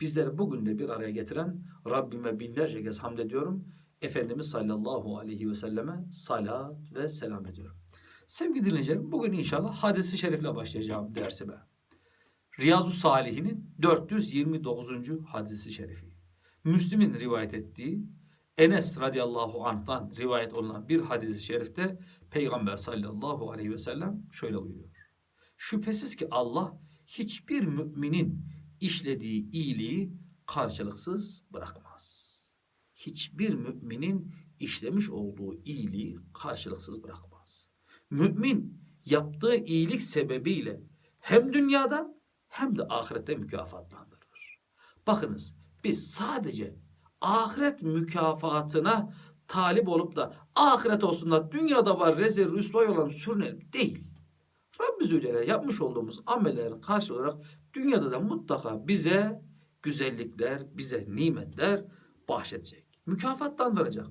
Bizleri bugün de bir araya getiren Rabbime binlerce kez hamd ediyorum. Efendimiz sallallahu aleyhi ve selleme salat ve selam ediyorum. Sevgili dinleyicilerim bugün inşallah hadisi şerifle başlayacağım dersime. Riyazu Salihinin 429. hadisi şerifi. Müslim'in rivayet ettiği Enes radıyallahu anh'tan rivayet olunan bir hadisi şerifte Peygamber sallallahu aleyhi ve sellem şöyle buyuruyor. Şüphesiz ki Allah hiçbir müminin işlediği iyiliği karşılıksız bırakmaz. Hiçbir müminin işlemiş olduğu iyiliği karşılıksız bırakmaz. Mümin yaptığı iyilik sebebiyle hem dünyada hem de ahirette mükafatlandırılır. Bakınız biz sadece ahiret mükafatına talip olup da ahiret olsun da dünyada var rezil rüsvay olan sürünelim değil. Rabbi Zülcelal yapmış olduğumuz amellerin karşı olarak dünyada da mutlaka bize güzellikler, bize nimetler bahşedecek. Mükafatlandıracak.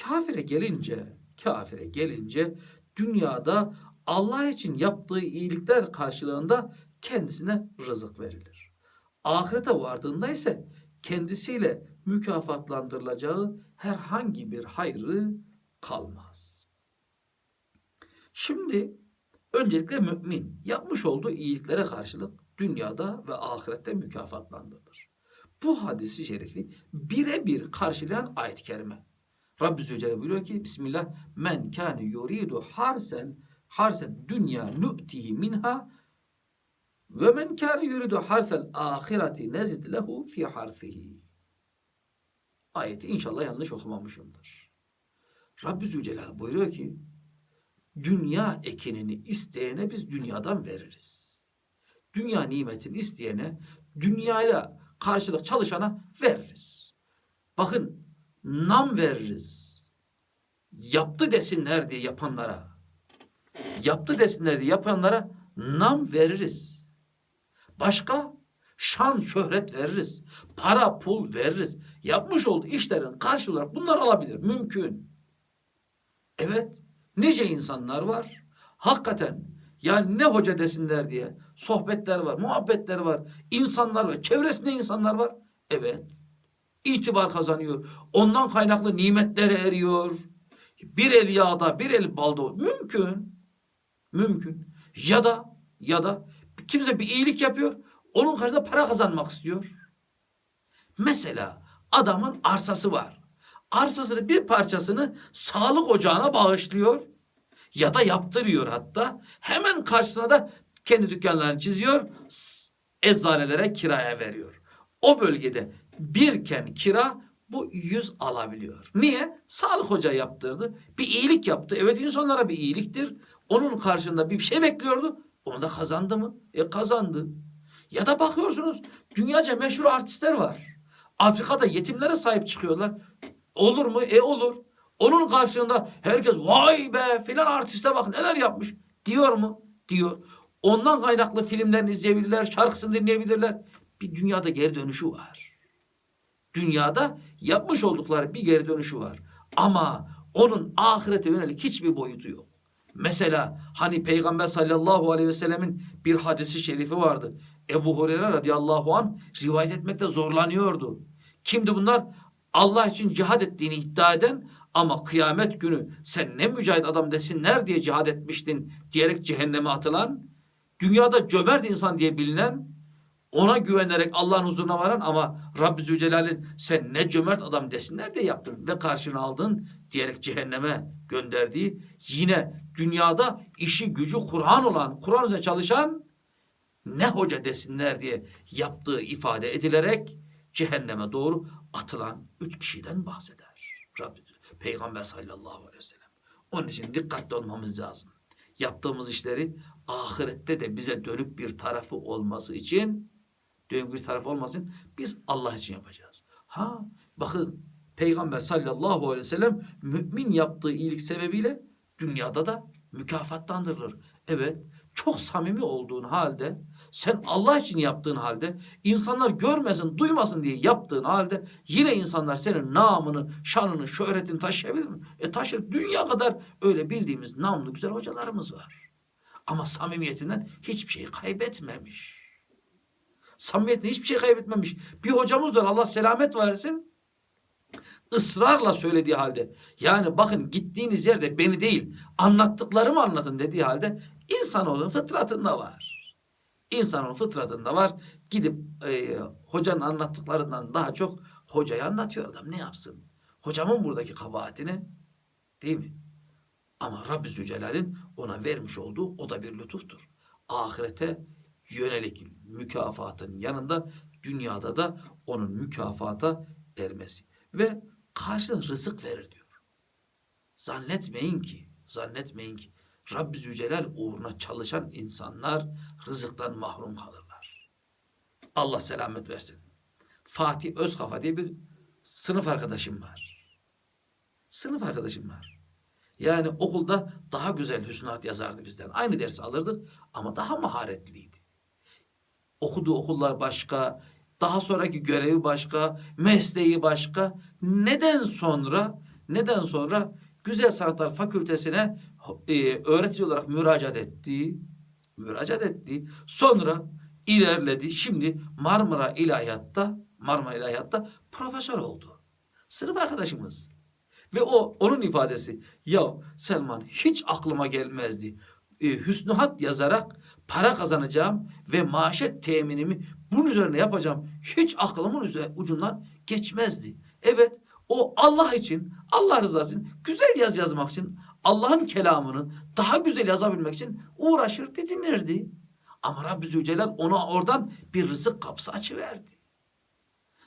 Kafire gelince, kafire gelince dünyada Allah için yaptığı iyilikler karşılığında kendisine rızık verilir. Ahirete vardığında ise kendisiyle mükafatlandırılacağı herhangi bir hayrı kalmaz. Şimdi öncelikle mümin yapmış olduğu iyiliklere karşılık dünyada ve ahirette mükafatlandırılır. Bu hadisi şerifi birebir karşılayan ayet-i kerime. Rabbi Zülcelal buyuruyor ki Bismillah men kâne yuridu harsen harsen dünya nu'tihi minha ve men kâne yuridu harsel ahireti nezid lehu fi harfihi. Ayeti inşallah yanlış okumamışımdır. Rabbi Zülcelal buyuruyor ki dünya ekinini isteyene biz dünyadan veririz. Dünya nimetini isteyene, dünyayla karşılık çalışana veririz. Bakın nam veririz. Yaptı desinler diye yapanlara, yaptı desinler diye yapanlara nam veririz. Başka şan, şöhret veririz. Para, pul veririz. Yapmış olduğu işlerin karşı olarak bunlar alabilir. Mümkün. Evet. Nice insanlar var. Hakikaten yani ne hoca desinler diye sohbetler var, muhabbetler var, insanlar var, çevresinde insanlar var. Evet. İtibar kazanıyor. Ondan kaynaklı nimetlere eriyor. Bir el yağda, bir el balda. Mümkün. Mümkün. Ya da ya da kimse bir iyilik yapıyor. Onun karşısında para kazanmak istiyor. Mesela adamın arsası var. Arsasının bir parçasını sağlık ocağına bağışlıyor ya da yaptırıyor hatta. Hemen karşısına da kendi dükkanlarını çiziyor. Eczanelere kiraya veriyor. O bölgede birken kira bu yüz alabiliyor. Niye? Sağlık hoca yaptırdı. Bir iyilik yaptı. Evet insanlara bir iyiliktir. Onun karşında bir şey bekliyordu. Onu da kazandı mı? E kazandı. Ya da bakıyorsunuz dünyaca meşhur artistler var. Afrika'da yetimlere sahip çıkıyorlar. Olur mu? E olur. Onun karşılığında herkes vay be filan artiste bak neler yapmış diyor mu? Diyor. Ondan kaynaklı filmlerini izleyebilirler, şarkısını dinleyebilirler. Bir dünyada geri dönüşü var. Dünyada yapmış oldukları bir geri dönüşü var. Ama onun ahirete yönelik hiçbir boyutu yok. Mesela hani Peygamber sallallahu aleyhi ve sellemin bir hadisi şerifi vardı. Ebu Hureyre radıyallahu an rivayet etmekte zorlanıyordu. Kimdi bunlar? Allah için cihad ettiğini iddia eden ama kıyamet günü sen ne mücahit adam desinler diye cihad etmiştin diyerek cehenneme atılan, dünyada cömert insan diye bilinen, ona güvenerek Allah'ın huzuruna varan ama Rabbi Zülcelal'in sen ne cömert adam desinler diye yaptın ve karşına aldın diyerek cehenneme gönderdiği yine dünyada işi gücü Kur'an olan, Kur'an üzerine çalışan ne hoca desinler diye yaptığı ifade edilerek cehenneme doğru atılan üç kişiden bahseder. Rabbi Peygamber sallallahu aleyhi ve sellem. Onun için dikkatli olmamız lazım. Yaptığımız işleri ahirette de bize dönük bir tarafı olması için dönük bir tarafı olmasın biz Allah için yapacağız. Ha bakın Peygamber sallallahu aleyhi ve sellem mümin yaptığı iyilik sebebiyle dünyada da mükafatlandırılır. Evet çok samimi olduğun halde sen Allah için yaptığın halde insanlar görmesin duymasın diye yaptığın halde yine insanlar senin namını, şanını, şöhretini taşıyabilir mi? E taşır. Dünya kadar öyle bildiğimiz namlı güzel hocalarımız var. Ama samimiyetinden hiçbir şeyi kaybetmemiş. Samimiyetinden hiçbir şey kaybetmemiş. Bir hocamız var Allah selamet versin. ısrarla söylediği halde yani bakın gittiğiniz yerde beni değil anlattıklarımı anlatın dediği halde insanoğlunun fıtratında var. İnsanın fıtratında var. Gidip e, hocanın anlattıklarından daha çok hocayı anlatıyor adam. Ne yapsın? Hocamın buradaki kabahatini değil mi? Ama Rabbi Zülcelal'in ona vermiş olduğu o da bir lütuftur. Ahirete yönelik mükafatın yanında dünyada da onun mükafata ermesi. Ve karşılığında rızık verir diyor. Zannetmeyin ki, zannetmeyin ki Rabbi Zülcelal uğruna çalışan insanlar rızıktan mahrum kalırlar. Allah selamet versin. Fatih Özkafa diye bir sınıf arkadaşım var. Sınıf arkadaşım var. Yani okulda daha güzel hüsnat yazardı bizden. Aynı dersi alırdık ama daha maharetliydi. Okuduğu okullar başka, daha sonraki görevi başka, mesleği başka. Neden sonra, neden sonra Güzel Sanatlar Fakültesine e, öğretici olarak müracaat etti. Müracaat etti. Sonra ilerledi. Şimdi Marmara İlahiyat'ta, Marmara İlahiyat'ta profesör oldu. Sınıf arkadaşımız. Ve o onun ifadesi ya Selman hiç aklıma gelmezdi. E, hüsnühat yazarak para kazanacağım ve maaşet teminimi bunun üzerine yapacağım. Hiç aklımın ucundan geçmezdi. Evet o Allah için, Allah rızası için, güzel yaz yazmak için, Allah'ın kelamını daha güzel yazabilmek için uğraşır, didinirdi. Ama Rabbi Zülcelal ona oradan bir rızık kapısı açıverdi.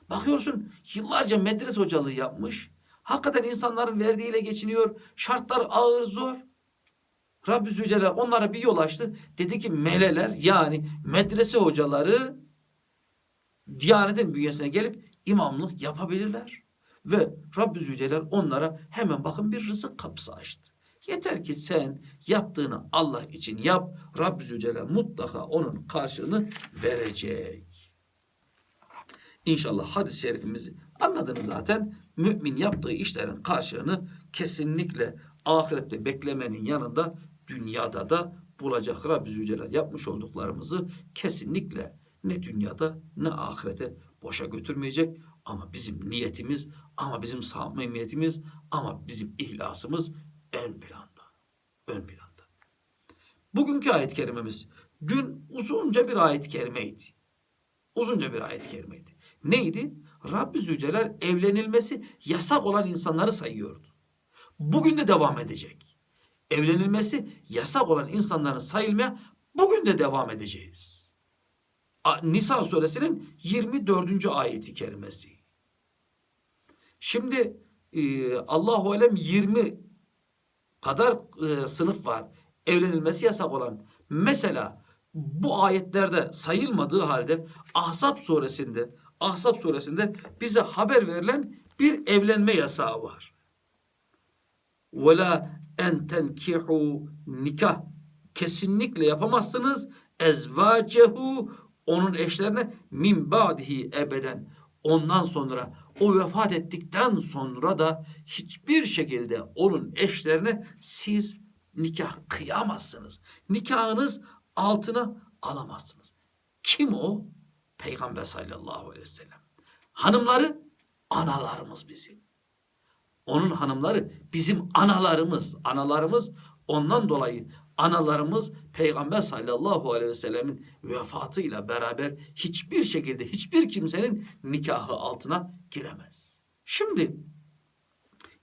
Bakıyorsun yıllarca medrese hocalığı yapmış. Hakikaten insanların verdiğiyle geçiniyor. Şartlar ağır, zor. Rabbi Zülcelal onlara bir yol açtı. Dedi ki meleler yani medrese hocaları Diyanetin bünyesine gelip imamlık yapabilirler. Ve Rabbi Zülcelal onlara hemen bakın bir rızık kapısı açtı. Yeter ki sen yaptığını Allah için yap. Rabbi Zülcelal mutlaka onun karşılığını verecek. İnşallah hadis-i şerifimizi anladınız zaten. Mümin yaptığı işlerin karşılığını kesinlikle ahirette beklemenin yanında dünyada da bulacak. Rabbi Zülcelal yapmış olduklarımızı kesinlikle ne dünyada ne ahirete boşa götürmeyecek. Ama bizim niyetimiz, ama bizim samimiyetimiz, ama bizim ihlasımız ön planda. Ön planda. Bugünkü ayet-i kerimemiz dün uzunca bir ayet-i kerimeydi. Uzunca bir ayet-i kerimeydi. Neydi? Rabbi Zülcelal evlenilmesi yasak olan insanları sayıyordu. Bugün de devam edecek. Evlenilmesi yasak olan insanların sayılmaya bugün de devam edeceğiz. Nisa suresinin 24. ayeti kerimesi. Şimdi e, Allahu alem 20 kadar e, sınıf var. Evlenilmesi yasak olan. Mesela bu ayetlerde sayılmadığı halde Ahzab suresinde Ahzab suresinde bize haber verilen bir evlenme yasağı var. Vela en tenkihu nikah kesinlikle yapamazsınız ezvacehu onun eşlerine min ba'dihi ebeden ondan sonra o vefat ettikten sonra da hiçbir şekilde onun eşlerine siz nikah kıyamazsınız. Nikahınız altına alamazsınız. Kim o? Peygamber sallallahu aleyhi ve sellem. Hanımları analarımız bizim. Onun hanımları bizim analarımız. Analarımız ondan dolayı analarımız Peygamber sallallahu aleyhi ve sellemin vefatıyla beraber hiçbir şekilde hiçbir kimsenin nikahı altına giremez. Şimdi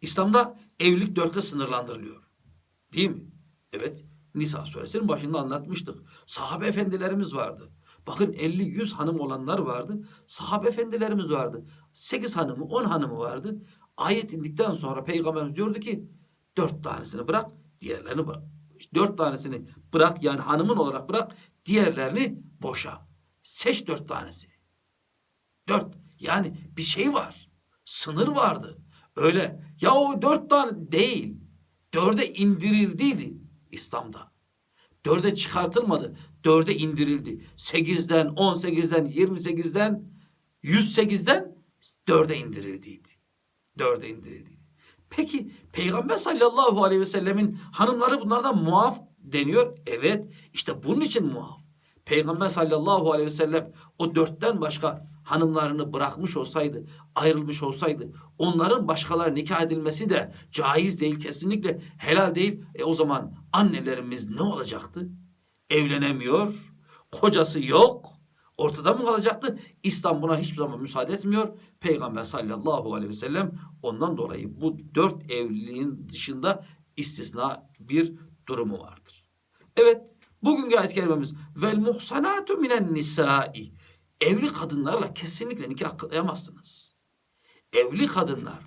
İslam'da evlilik dörtte sınırlandırılıyor. Değil mi? Evet. Nisa suresinin başında anlatmıştık. Sahabe efendilerimiz vardı. Bakın 50-100 hanım olanlar vardı. Sahabe efendilerimiz vardı. 8 hanımı 10 hanımı vardı. Ayet indikten sonra peygamberimiz diyordu ki dört tanesini bırak diğerlerini bırak. Dört tanesini bırak yani hanımın olarak bırak. Diğerlerini boşa. Seç dört tanesi. Dört. Yani bir şey var. Sınır vardı. Öyle ya o dört tane değil. Dörde indirildiydi İslam'da. Dörde çıkartılmadı. Dörde indirildi. Sekizden, on sekizden, yirmi sekizden, yüz sekizden dörde indirildi. Dörde indirildi. Peki Peygamber sallallahu aleyhi ve sellemin hanımları bunlardan muaf deniyor. Evet işte bunun için muaf. Peygamber sallallahu aleyhi ve sellem o dörtten başka hanımlarını bırakmış olsaydı, ayrılmış olsaydı, onların başkaları nikah edilmesi de caiz değil, kesinlikle helal değil. E o zaman annelerimiz ne olacaktı? Evlenemiyor, kocası yok, ortada mı kalacaktı? İslam buna hiçbir zaman müsaade etmiyor. Peygamber sallallahu aleyhi ve sellem ondan dolayı bu dört evliliğin dışında istisna bir durumu vardır. Evet, bugünkü ayet kerimemiz vel muhsanatu minen nisai. Evli kadınlarla kesinlikle nikah kıyamazsınız. Evli kadınlar,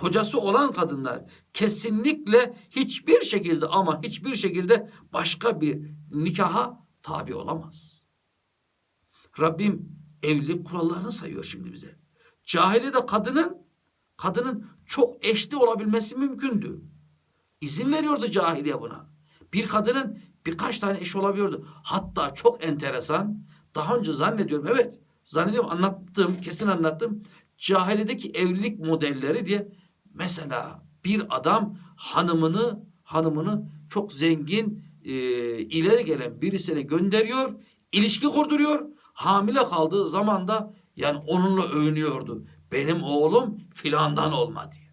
kocası olan kadınlar kesinlikle hiçbir şekilde ama hiçbir şekilde başka bir nikaha tabi olamaz. Rabbim evlilik kurallarını sayıyor şimdi bize. Cahiliyede kadının kadının çok eşli olabilmesi mümkündü. İzin veriyordu cahiliye buna. Bir kadının birkaç tane eşi olabiliyordu. Hatta çok enteresan. Daha önce zannediyorum evet zannediyorum anlattım kesin anlattım. Cahiliyedeki evlilik modelleri diye mesela bir adam hanımını hanımını çok zengin e, ileri gelen birisine gönderiyor. ilişki kurduruyor. Hamile kaldığı zaman da yani onunla övünüyordu. Benim oğlum filandan olma diye.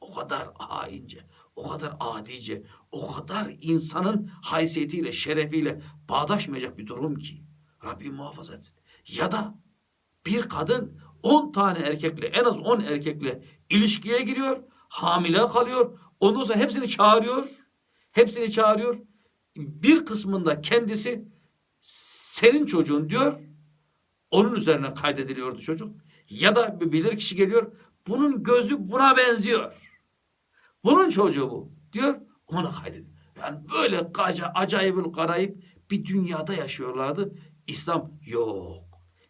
O kadar haince, o kadar adice, o kadar insanın haysiyetiyle, şerefiyle bağdaşmayacak bir durum ki. Rabbim muhafaza etsin. Ya da bir kadın 10 tane erkekle, en az 10 erkekle ilişkiye giriyor, hamile kalıyor. Ondan sonra hepsini çağırıyor. Hepsini çağırıyor. Bir kısmında kendisi senin çocuğun diyor. Onun üzerine kaydediliyordu çocuk. Ya da bir bilir kişi geliyor. Bunun gözü buna benziyor. Bunun çocuğu bu diyor. Ona kaydediyor. Yani böyle acayip garayip bir dünyada yaşıyorlardı. İslam yok.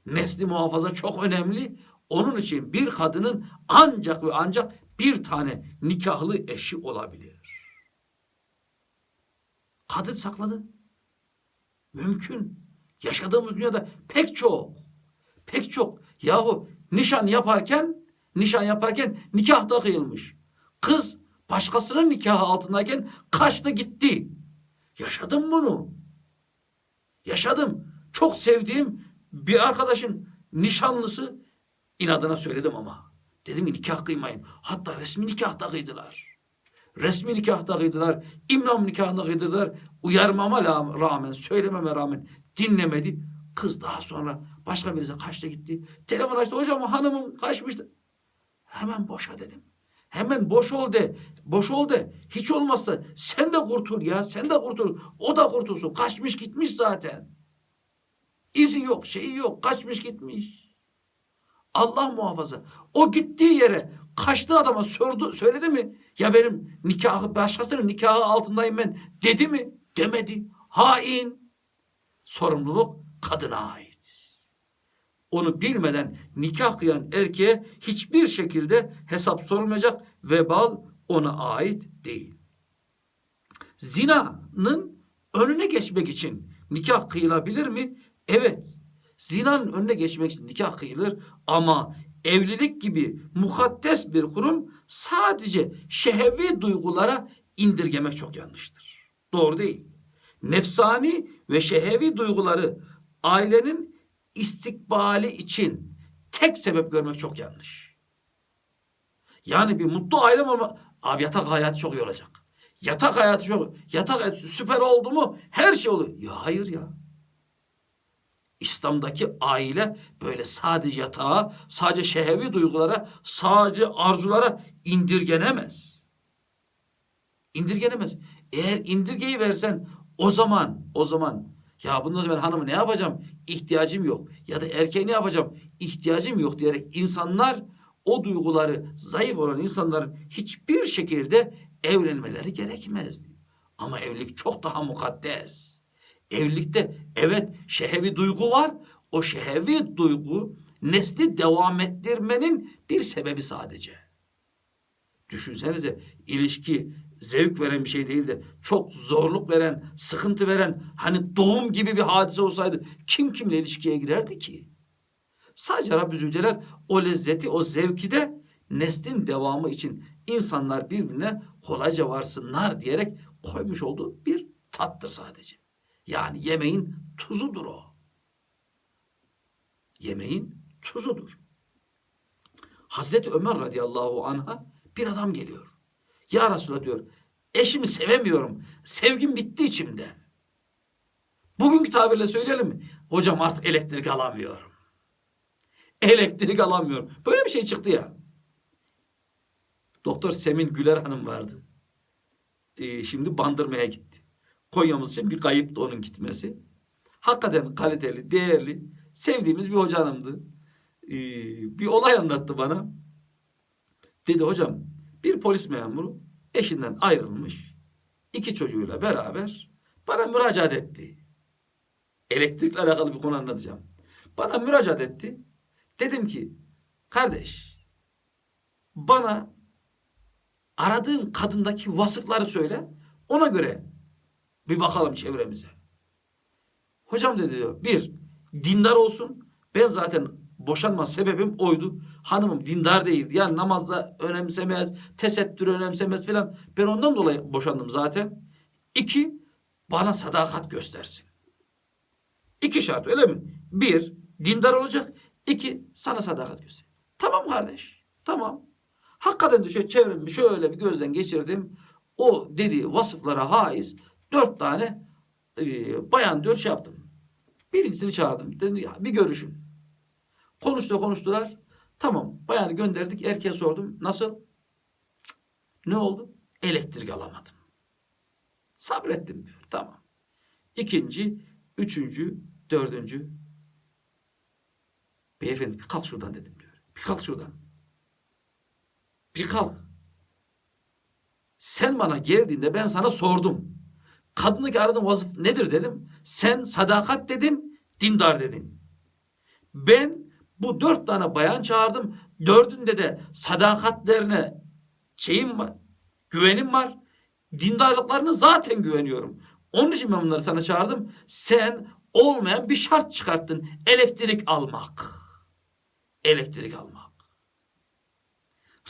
Nesli muhafaza çok önemli. Onun için bir kadının ancak ve ancak bir tane nikahlı eşi olabilir. Kadın sakladı. Mümkün. Yaşadığımız dünyada pek çok. Pek çok. Yahu nişan yaparken nişan yaparken nikah da kıyılmış. Kız başkasının nikahı altındayken kaçtı gitti. Yaşadım bunu. Yaşadım. Çok sevdiğim bir arkadaşın nişanlısı inadına söyledim ama. Dedim ki nikah kıymayın. Hatta resmi nikah da kıydılar. Resmi nikah da kıydılar. İmam nikahını kıydılar. Uyarmama rağmen, söylememe rağmen dinlemedi. Kız daha sonra başka birisi kaçtı gitti. Telefon açtı. Hocam hanımım kaçmıştı. Hemen boşa dedim. Hemen boş ol de. Boş ol de. Hiç olmazsa sen de kurtul ya. Sen de kurtul. O da kurtulsun. Kaçmış gitmiş zaten. İzi yok, şeyi yok. Kaçmış gitmiş. Allah muhafaza. O gittiği yere kaçtığı adama sordu, söyledi mi? Ya benim nikahı, başkasının nikahı altındayım ben dedi mi? Demedi. Hain. Sorumluluk kadına ait. Onu bilmeden nikah kıyan erkeğe hiçbir şekilde hesap sorulmayacak. Vebal ona ait değil. Zinanın önüne geçmek için nikah kıyılabilir mi? Evet. Zinanın önüne geçmek için nikah kıyılır ama evlilik gibi mukaddes bir kurum sadece şehvi duygulara indirgemek çok yanlıştır. Doğru değil. Nefsani ve şehvi duyguları ailenin istikbali için tek sebep görmek çok yanlış. Yani bir mutlu ailem olma... Abi yatak hayatı çok iyi olacak. Yatak hayatı çok... Yatak süper oldu mu her şey olur. Ya hayır ya. İslam'daki aile böyle sadece yatağa, sadece şehvi duygulara, sadece arzulara indirgenemez. İndirgenemez. Eğer indirgeyi versen o zaman, o zaman ya bundan sonra ben hanımı ne yapacağım? İhtiyacım yok. Ya da erkeğe ne yapacağım? İhtiyacım yok diyerek insanlar o duyguları zayıf olan insanların hiçbir şekilde evlenmeleri gerekmezdi. Ama evlilik çok daha mukaddes. Evlilikte evet şehevi duygu var. O şehevi duygu nesli devam ettirmenin bir sebebi sadece. Düşünsenize ilişki zevk veren bir şey değil de çok zorluk veren, sıkıntı veren hani doğum gibi bir hadise olsaydı kim kimle ilişkiye girerdi ki? Sadece Rabbi Zülcelal o lezzeti, o zevki de neslin devamı için insanlar birbirine kolayca varsınlar diyerek koymuş olduğu bir tattır sadece. Yani yemeğin tuzudur o. Yemeğin tuzudur. Hazreti Ömer radıyallahu anh'a bir adam geliyor. Ya Resulallah diyor, eşimi sevemiyorum. Sevgim bitti içimde. Bugünkü tabirle söyleyelim? Hocam artık elektrik alamıyorum. Elektrik alamıyorum. Böyle bir şey çıktı ya. Doktor Semin Güler Hanım vardı. Ee, şimdi bandırmaya gitti. Konya'mız için bir kayıptı onun gitmesi. Hakikaten kaliteli, değerli, sevdiğimiz bir hoca hanımdı. Ee, bir olay anlattı bana. Dedi hocam bir polis memuru eşinden ayrılmış. iki çocuğuyla beraber bana müracaat etti. Elektrikle alakalı bir konu anlatacağım. Bana müracaat etti. Dedim ki kardeş bana aradığın kadındaki vasıfları söyle. Ona göre bir bakalım çevremize. Hocam dedi diyor. Bir, dindar olsun. Ben zaten boşanma sebebim oydu. Hanımım dindar değildi. Yani namazda önemsemez, tesettür önemsemez filan. Ben ondan dolayı boşandım zaten. İki, bana sadakat göstersin. İki şart öyle mi? Bir, dindar olacak. İki, sana sadakat göster. Tamam kardeş. Tamam. Hakikaten de şöyle çevremi şöyle bir gözden geçirdim. O dediği vasıflara haiz dört tane e, bayan diyor şey yaptım. Birincisini çağırdım. Dedim ya bir görüşün. Konuştu konuştular. Tamam bayanı gönderdik. Erkeğe sordum. Nasıl? Cık, ne oldu? Elektrik alamadım. Sabrettim diyor. Tamam. İkinci, üçüncü, dördüncü. Beyefendi bir kalk şuradan dedim diyor. Bir kalk şuradan. Bir kalk. Sen bana geldiğinde ben sana sordum. Kadınlık aradığın vazif nedir dedim. Sen sadakat dedin, dindar dedin. Ben bu dört tane bayan çağırdım. Dördünde de sadakatlerine şeyim var, güvenim var. Dindarlıklarına zaten güveniyorum. Onun için ben bunları sana çağırdım. Sen olmayan bir şart çıkarttın. Elektrik almak. Elektrik almak.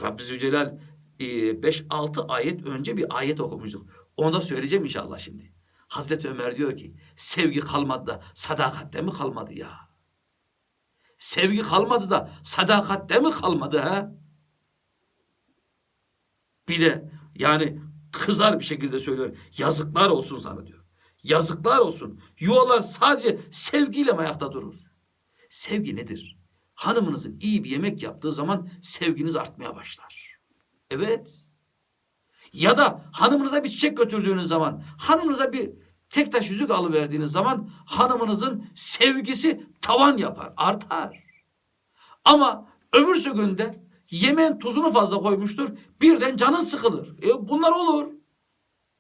Rabbi Zülcelal 5-6 ayet önce bir ayet okumuştuk. Onu da söyleyeceğim inşallah şimdi. Hazreti Ömer diyor ki sevgi kalmadı da sadakatte mi kalmadı ya? Sevgi kalmadı da sadakatte mi kalmadı ha? Bir de yani kızar bir şekilde söylüyor. Yazıklar olsun sana diyor. Yazıklar olsun. Yuvalar sadece sevgiyle ayakta durur? Sevgi nedir? Hanımınızın iyi bir yemek yaptığı zaman sevginiz artmaya başlar. Evet. Ya da hanımınıza bir çiçek götürdüğünüz zaman, hanımınıza bir tek taş yüzük alıverdiğiniz zaman hanımınızın sevgisi tavan yapar, artar. Ama öbürsü günde yemeğin tuzunu fazla koymuştur, birden canın sıkılır. E bunlar olur.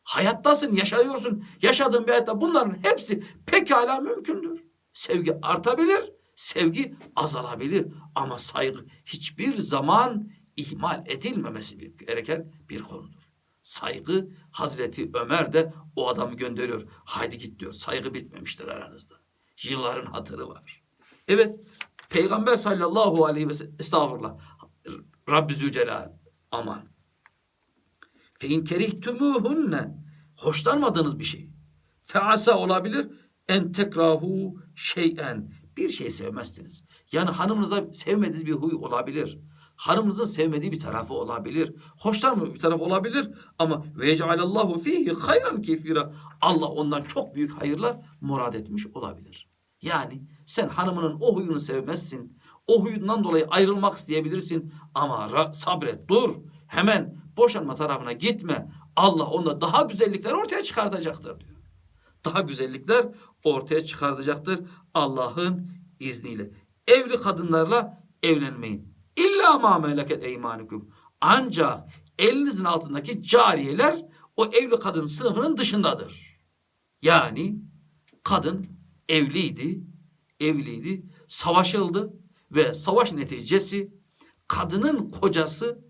Hayattasın, yaşıyorsun. Yaşadığın bir hayatta bunların hepsi pekala mümkündür. Sevgi artabilir, sevgi azalabilir. Ama saygı hiçbir zaman ihmal edilmemesi gereken bir konudur. Saygı Hazreti Ömer de o adamı gönderiyor. Haydi git diyor. Saygı bitmemiştir aranızda. Yılların hatırı var. Evet. Peygamber sallallahu aleyhi ve sellem estağfurullah. Rabbi Zülcelal aman. Fe in kerihtumuhunne hoşlanmadığınız bir şey. Feasa olabilir en tekrahu şeyen bir şey sevmezsiniz. Yani hanımınıza sevmediğiniz bir huy olabilir. Hanımınızın sevmediği bir tarafı olabilir. Hoşlanmadığı bir tarafı olabilir. Ama ve cealallahu fihi hayran kefira. Allah ondan çok büyük hayırlar murad etmiş olabilir. Yani sen hanımının o huyunu sevmezsin. O huyundan dolayı ayrılmak isteyebilirsin. Ama sabret dur. Hemen boşanma tarafına gitme. Allah onda daha güzellikler ortaya çıkartacaktır diyor. Daha güzellikler ortaya çıkartacaktır Allah'ın izniyle. Evli kadınlarla evlenmeyin. İlla ma meleket eymanukum. Ancak elinizin altındaki cariyeler o evli kadın sınıfının dışındadır. Yani kadın evliydi, evliydi, savaşıldı ve savaş neticesi kadının kocası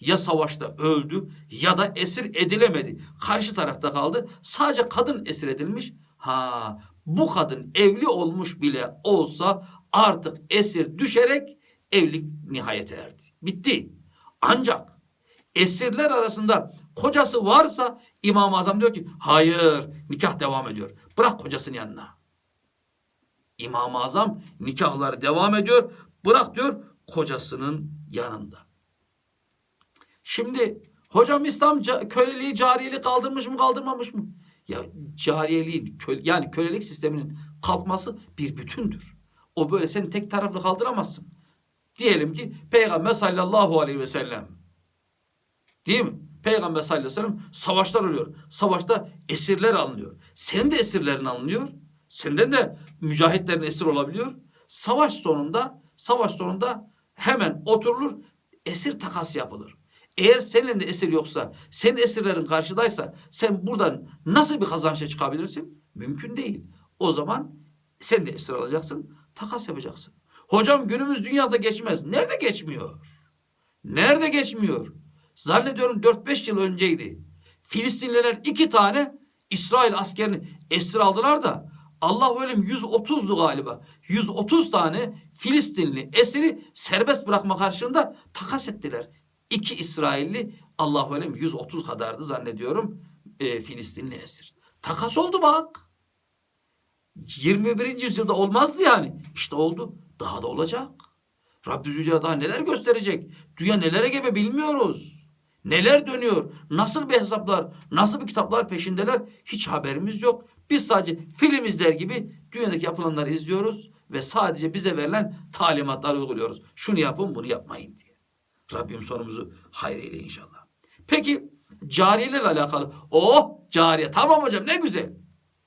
ya savaşta öldü ya da esir edilemedi. Karşı tarafta kaldı. Sadece kadın esir edilmiş. Ha bu kadın evli olmuş bile olsa artık esir düşerek evlilik nihayete erdi. Bitti. Ancak esirler arasında kocası varsa İmam-ı Azam diyor ki hayır nikah devam ediyor. Bırak kocasının yanına. İmam-ı Azam nikahları devam ediyor. Bırak diyor kocasının yanında. Şimdi hocam İslam köleliği cariyeliği kaldırmış mı kaldırmamış mı? Ya cariyeliğin kö- yani kölelik sisteminin kalkması bir bütündür. O böyle sen tek taraflı kaldıramazsın. Diyelim ki Peygamber sallallahu aleyhi ve sellem değil mi? Peygamber sallallahu aleyhi ve sellem savaşlar oluyor. Savaşta esirler alınıyor. Senin de esirlerin alınıyor. Senden de mücahitlerin esir olabiliyor. Savaş sonunda savaş sonunda hemen oturulur esir takas yapılır. Eğer senin elinde esir yoksa, senin esirlerin karşıdaysa sen buradan nasıl bir kazançla çıkabilirsin? Mümkün değil. O zaman sen de esir alacaksın, takas yapacaksın. Hocam günümüz dünyada geçmez. Nerede geçmiyor? Nerede geçmiyor? Zannediyorum 4-5 yıl önceydi. Filistinliler iki tane İsrail askerini esir aldılar da Allah ölüm 130'du galiba. 130 tane Filistinli esiri serbest bırakma karşılığında takas ettiler. İki İsrailli Allah ölüm 130 kadardı zannediyorum e, Filistinli esir. Takas oldu bak. 21. yüzyılda olmazdı yani. İşte oldu. Daha da olacak. Rabbi Zülcelal daha neler gösterecek? Dünya nelere gebe bilmiyoruz. Neler dönüyor? Nasıl bir hesaplar, nasıl bir kitaplar peşindeler? Hiç haberimiz yok. Biz sadece film izler gibi dünyadaki yapılanları izliyoruz ve sadece bize verilen talimatları uyguluyoruz. Şunu yapın, bunu yapmayın diye. Rabbim sonumuzu hayır eyle inşallah. Peki cariyelerle alakalı. Oh cariye tamam hocam ne güzel.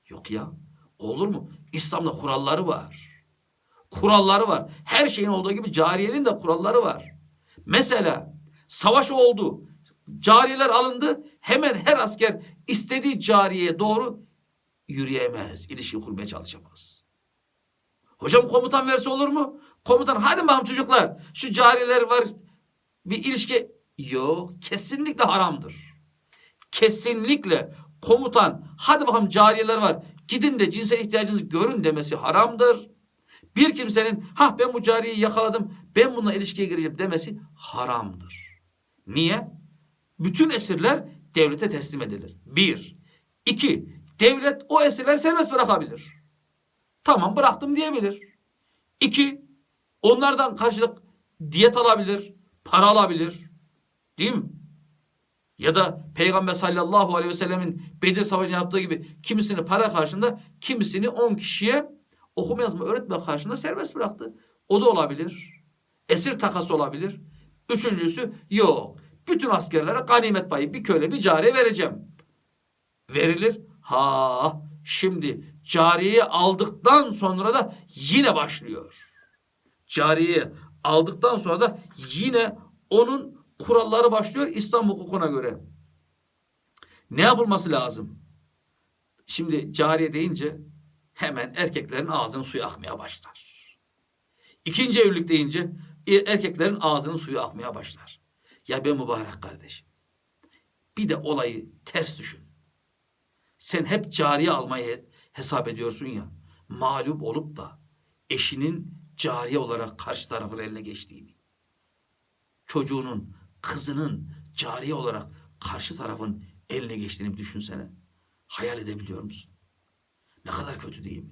Yok ya olur mu? İslam'da kuralları var. Kuralları var. Her şeyin olduğu gibi cariyenin de kuralları var. Mesela savaş oldu. Cariyeler alındı. Hemen her asker istediği cariyeye doğru yürüyemez. İlişki kurmaya çalışamaz. Hocam komutan verse olur mu? Komutan hadi bakalım çocuklar. Şu cariyeler var. Bir ilişki yok. Kesinlikle haramdır. Kesinlikle komutan hadi bakalım cariyeler var. Gidin de cinsel ihtiyacınızı görün demesi haramdır. Bir kimsenin ha ben bu cariyeyi yakaladım ben bununla ilişkiye gireceğim demesi haramdır. Niye? Bütün esirler devlete teslim edilir. Bir. İki. Devlet o esirleri serbest bırakabilir. Tamam bıraktım diyebilir. İki. Onlardan karşılık diyet alabilir. Para alabilir. Değil mi? Ya da Peygamber sallallahu aleyhi ve sellemin Bedir Savaşı'nda yaptığı gibi kimisini para karşında kimisini 10 kişiye okuma yazma öğretme karşında serbest bıraktı. O da olabilir. Esir takası olabilir. Üçüncüsü yok. Bütün askerlere ganimet payı bir köle bir cariye vereceğim. Verilir. Ha şimdi cariyeyi aldıktan sonra da yine başlıyor. Cariyeyi aldıktan sonra da yine onun kuralları başlıyor İslam hukukuna göre. Ne yapılması lazım? Şimdi cariye deyince hemen erkeklerin ağzının suyu akmaya başlar. İkinci evlilik deyince e, erkeklerin ağzının suyu akmaya başlar. Ya ben mübarek kardeşim. Bir de olayı ters düşün. Sen hep cariye almayı hesap ediyorsun ya. Mağlup olup da eşinin cariye olarak karşı tarafın eline geçtiğini. Çocuğunun, kızının cariye olarak karşı tarafın eline geçtiğini düşünsene. Hayal edebiliyor musun? Ne kadar kötü değil mi?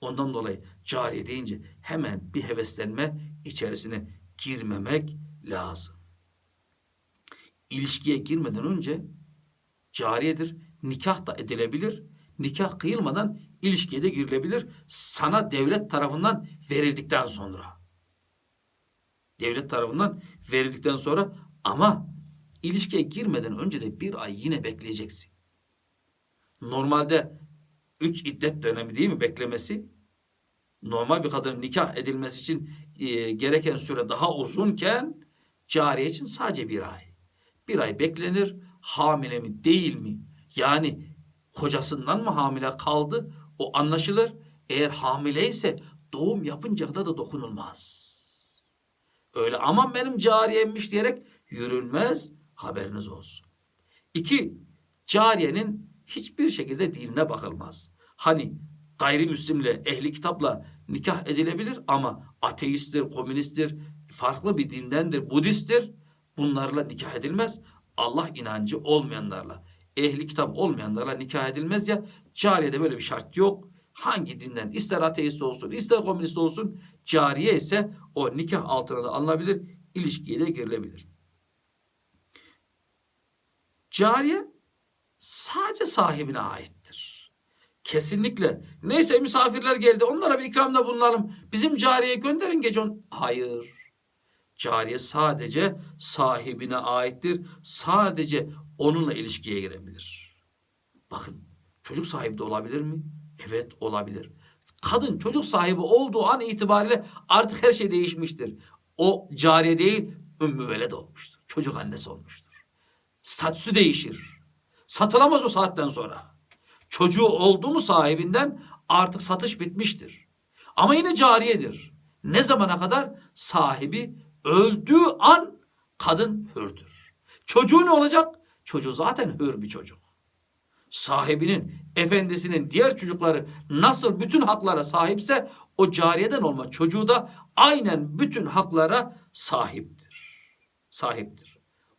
Ondan dolayı cariye deyince hemen bir heveslenme içerisine girmemek lazım. İlişkiye girmeden önce cariyedir, nikah da edilebilir. Nikah kıyılmadan ilişkiye de girilebilir. Sana devlet tarafından verildikten sonra. Devlet tarafından verildikten sonra ama ilişkiye girmeden önce de bir ay yine bekleyeceksin. Normalde 3 iddet dönemi değil mi beklemesi? Normal bir kadının nikah edilmesi için e, gereken süre daha uzunken cariye için sadece bir ay. Bir ay beklenir. Hamile mi değil mi? Yani kocasından mı hamile kaldı? O anlaşılır. Eğer hamile ise doğum yapınca da, da dokunulmaz. Öyle aman benim cariyemmiş diyerek yürünmez haberiniz olsun. İki, cariyenin hiçbir şekilde dinine bakılmaz. Hani gayrimüslimle, ehli kitapla nikah edilebilir ama ateisttir, komünisttir, farklı bir dindendir, Budisttir. Bunlarla nikah edilmez. Allah inancı olmayanlarla, ehli kitap olmayanlarla nikah edilmez ya. Cariyede böyle bir şart yok. Hangi dinden ister ateist olsun, ister komünist olsun, cariye ise o nikah altına da alınabilir, ilişkiye de girilebilir. Cariye sadece sahibine aittir. Kesinlikle. Neyse misafirler geldi. Onlara bir ikramda bulunalım. Bizim cariye gönderin gece on. Hayır. Cariye sadece sahibine aittir. Sadece onunla ilişkiye girebilir. Bakın çocuk sahibi de olabilir mi? Evet olabilir. Kadın çocuk sahibi olduğu an itibariyle artık her şey değişmiştir. O cariye değil ümmü veled olmuştur. Çocuk annesi olmuştur. Statüsü değişir. Satılamaz o saatten sonra. Çocuğu oldu mu sahibinden artık satış bitmiştir. Ama yine cariyedir. Ne zamana kadar? Sahibi öldüğü an kadın hürdür. Çocuğu ne olacak? Çocuğu zaten hür bir çocuk. Sahibinin, efendisinin diğer çocukları nasıl bütün haklara sahipse o cariyeden olma çocuğu da aynen bütün haklara sahiptir. Sahiptir.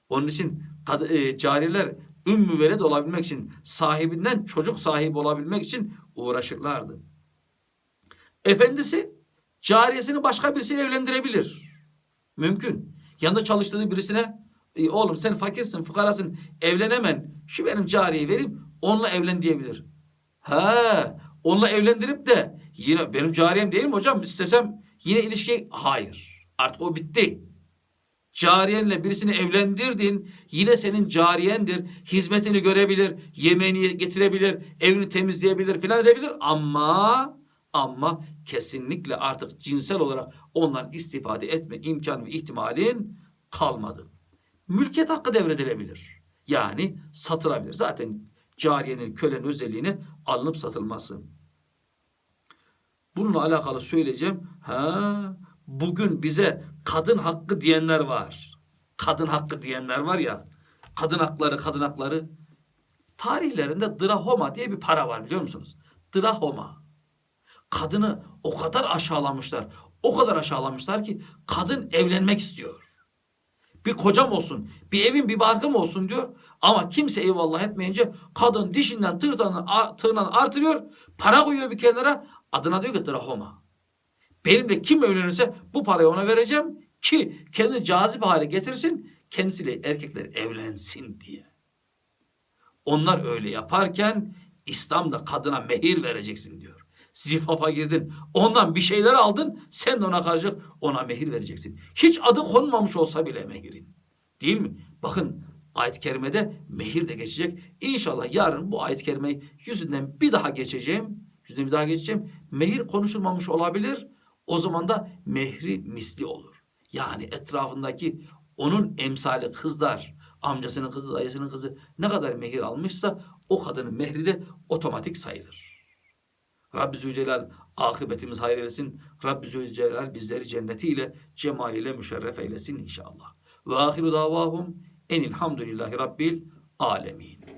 Onun için e, cariler ümmü veled olabilmek için sahibinden çocuk sahibi olabilmek için uğraşırlardı. Efendisi cariyesini başka birisiyle evlendirebilir. Mümkün. Yanında çalıştığı birisine "E, oğlum sen fakirsin, fukarasın, evlenemen. Şu benim cariyeyi vereyim, onunla evlen diyebilir. Ha, onunla evlendirip de yine benim cariyem değil mi hocam? İstesem yine ilişki hayır. Artık o bitti. Cariyenle birisini evlendirdin. Yine senin cariyendir. Hizmetini görebilir, yemeğini getirebilir, evini temizleyebilir filan edebilir ama ama kesinlikle artık cinsel olarak ondan istifade etme imkan ve ihtimalin kalmadı. Mülkiyet hakkı devredilebilir. Yani satılabilir. Zaten cariyenin kölenin özelliğini alınıp satılması. Bununla alakalı söyleyeceğim. Ha, bugün bize kadın hakkı diyenler var. Kadın hakkı diyenler var ya. Kadın hakları, kadın hakları. Tarihlerinde drahoma diye bir para var biliyor musunuz? Drahoma. Kadını o kadar aşağılamışlar. O kadar aşağılamışlar ki kadın evlenmek istiyor. Bir kocam olsun, bir evim bir barkım olsun diyor. Ama kimse eyvallah etmeyince kadın dişinden tırnağını, tırnağını artırıyor. Para koyuyor bir kenara. Adına diyor ki drahoma. Benimle kim evlenirse bu parayı ona vereceğim ki kendi cazip hale getirsin. Kendisiyle erkekler evlensin diye. Onlar öyle yaparken İslam'da kadına mehir vereceksin diyor. Zifafa girdin. Ondan bir şeyler aldın. Sen de ona karşılık ona mehir vereceksin. Hiç adı konmamış olsa bile mehirin. Değil mi? Bakın ayet-i kerimede mehir de geçecek. İnşallah yarın bu ayet-i kerimeyi yüzünden bir daha geçeceğim. Yüzünden bir daha geçeceğim. Mehir konuşulmamış olabilir. O zaman da mehri misli olur. Yani etrafındaki onun emsali kızlar, amcasının kızı, dayısının kızı ne kadar mehir almışsa o kadının mehri de otomatik sayılır. Rabbi Zülcelal akıbetimiz hayır eylesin. Rabbi Zülcelal bizleri cennetiyle, cemaliyle müşerref eylesin inşallah. Ve ahiru davahum enilhamdülillahi rabbil alemin.